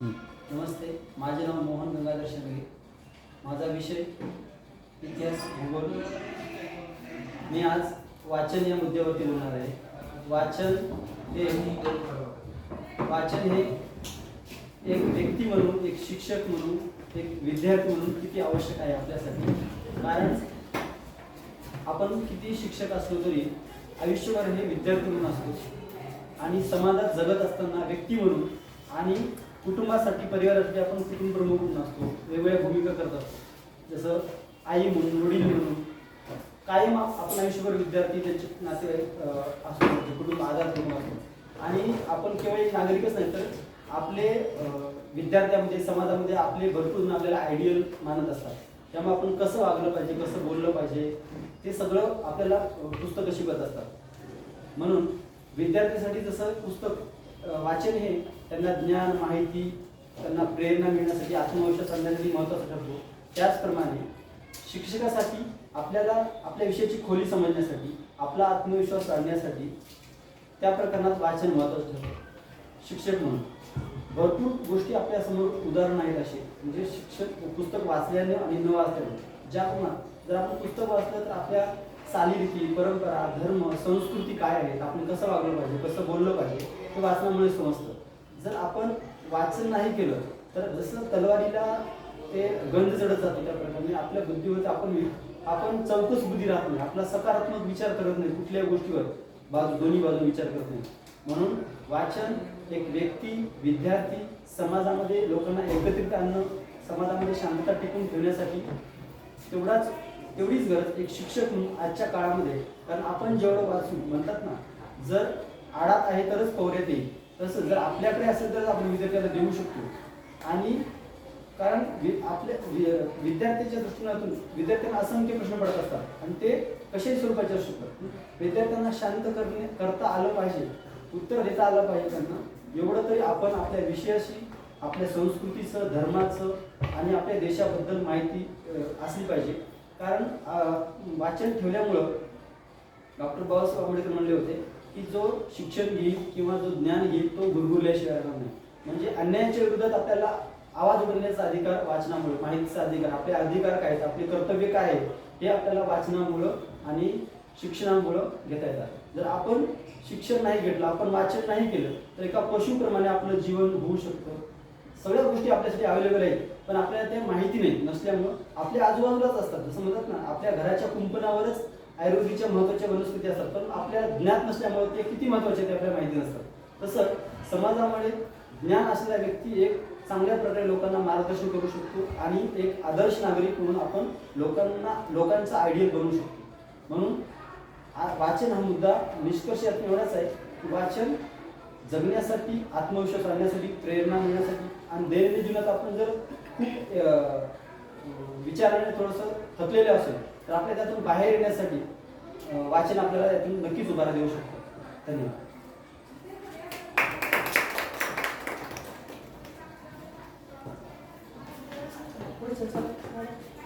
नमस्ते माझे नाव मोहन गंगाधर शेंडगे. माझा विषय इतिहास भूगोल. मी आज वाचन या मुद्द्यावरती बोलणार आहे. वाचन हे वाचन हे एक व्यक्ती म्हणून एक शिक्षक म्हणून एक विद्यार्थी म्हणून किती आवश्यक आहे आपल्यासाठी? कारण आपण किती शिक्षक असलो तरी आयुष्यभर हे विद्यार्थी म्हणून असतो. आणि समाजात जगत असताना व्यक्ती म्हणून आणि कुटुंबासाठी परिवारासाठी आपण कुटुंब प्रमुख म्हणून असतो. वेगवेगळ्या भूमिका करत असतो जसं आई म्हणून वडील म्हणून. कायम आपण आयुष्यभर विद्यार्थी त्यांचे नातेवाईक असू शकतो म्हणजे कुटुंब आधार करून असतो. आणि आपण केवळ एक नागरिकच नाही तर आपले विद्यार्थ्यामध्ये समाजामध्ये आपले भरपूर जण आपल्याला आयडियल मानत असतात. त्यामुळे आपण कसं वागलं पाहिजे कसं बोललं पाहिजे ते सगळं आपल्याला पुस्तकं शिकत असतात. म्हणून विद्यार्थ्यासाठी जसं पुस्तक वाचन हे त्यांना ज्ञान माहिती त्यांना प्रेरणा मिळण्यासाठी आत्मविश्वास आणण्यासाठी महत्त्वाचं ठरतो. त्याचप्रमाणे शिक्षकासाठी आपल्याला आपल्या विषयाची खोली समजण्यासाठी आपला आत्मविश्वास आणण्यासाठी त्या प्रकरणात वाचन महत्त्वाचं ठरतं. शिक्षक म्हणून. भरपूर गोष्टी आपल्यासमोर उदाहरण आहेत असे. म्हणजे शिक्षक पुस्तक वाचल्याने आणि न वाचल्याने. ज्या प्रमाणात जर आपण पुस्तक वाचलं तर आपल्या चालीरीती परंपरा धर्म संस्कृती काय आहेत आपण कसं वागलं पाहिजे कसं बोललं पाहिजे हे वाचनामुळे समजतं. जर आपण वाचन नाही केलं तर जसं तलवारीला ते गंध चढत जातो त्या प्रकारे आपल्या बुद्धीवर आपण आपण चौकस बुद्धी राहत नाही. आपला सकारात्मक विचार करत नाही कुठल्याही गोष्टीवर. बाजू दोन्ही बाजू विचार करत नाही. म्हणून वाचन एक व्यक्ती विद्यार्थी समाजामध्ये लोकांना एकत्रित आणणं समाजामध्ये शांतता टिकून ठेवण्यासाठी तेवढाच तेवढीच गरज एक शिक्षक म्हणून आजच्या काळामध्ये. कारण आपण जेवढं वाचू म्हणतात ना जर आडात आहे तरच पवऱ्यात येईल तसं जर आपल्याकडे असेल तर आपण विद्यार्थ्याला देऊ शकतो. आणि कारण वि- आपल्या वि- विद्यार्थ्याच्या दृष्टिकोनातून विद्यार्थ्यांना असंख्य प्रश्न पडत असतात. आणि ते कशाही स्वरूपाचे असू शकतात? विद्यार्थ्यांना शांत करणे करता आलं पाहिजे. उत्तर देता आलं पाहिजे त्यांना. एवढं तरी आपण आपल्या विषयाशी आपल्या संस्कृतीचं धर्माचं आणि आपल्या देशाबद्दल माहिती असली पाहिजे. कारण वाचन ठेवल्यामुळं डॉक्टर बाबासाहेब आंबेडकर म्हणले होते की जो शिक्षण घेईल किंवा जो ज्ञान घेईल तो गुरगुरल्याशिवाय राहणार नाही. म्हणजे अन्यायाच्या विरोधात आपल्याला आवाज बनण्याचा अधिकार वाचनामुळे माहितीचा अधिकार आपले अधिकार काय आहेत आपले कर्तव्य काय आहे हे आपल्याला वाचनामुळं आणि शिक्षणामुळं घेता येतात. जर आपण शिक्षण नाही घेतलं आपण वाचन नाही केलं तर एका पशुप्रमाणे आपलं जीवन होऊ शकतं. सगळ्या गोष्टी आपल्यासाठी अवेलेबल आहेत पण आपल्याला त्या माहिती नाही नसल्यामुळं आपल्या आजूबाजूलाच असतात. जसं म्हणतात ना आपल्या घराच्या कुंपणावरच आयुर्वेदिकच्या महत्त्वाच्या वनस्पती असतात पण आपल्याला ज्ञात नसल्यामुळे ते किती महत्त्वाचे ते आपल्याला माहिती नसतात तसं समाजामध्ये ज्ञान असलेला व्यक्ती एक चांगल्या प्रकारे लोकांना मार्गदर्शन करू शकतो आणि एक आदर्श नागरिक म्हणून आपण लोकांना लोकांचा आयडियल बनवू शकतो. म्हणून वाचन हा मुद्दा निष्कर्ष यात एवढाच आहे की वाचन जगण्यासाठी आत्मविश्वास आणण्यासाठी प्रेरणा मिळण्यासाठी आणि दैनंदिन जीवनात आपण जर खूप विचाराने थोडंसं थकलेलं असेल तर आपल्या त्यातून बाहेर येण्यासाठी वाचन आपल्याला त्यातून नक्कीच उभारा देऊ शकतो धन्यवाद Thank you.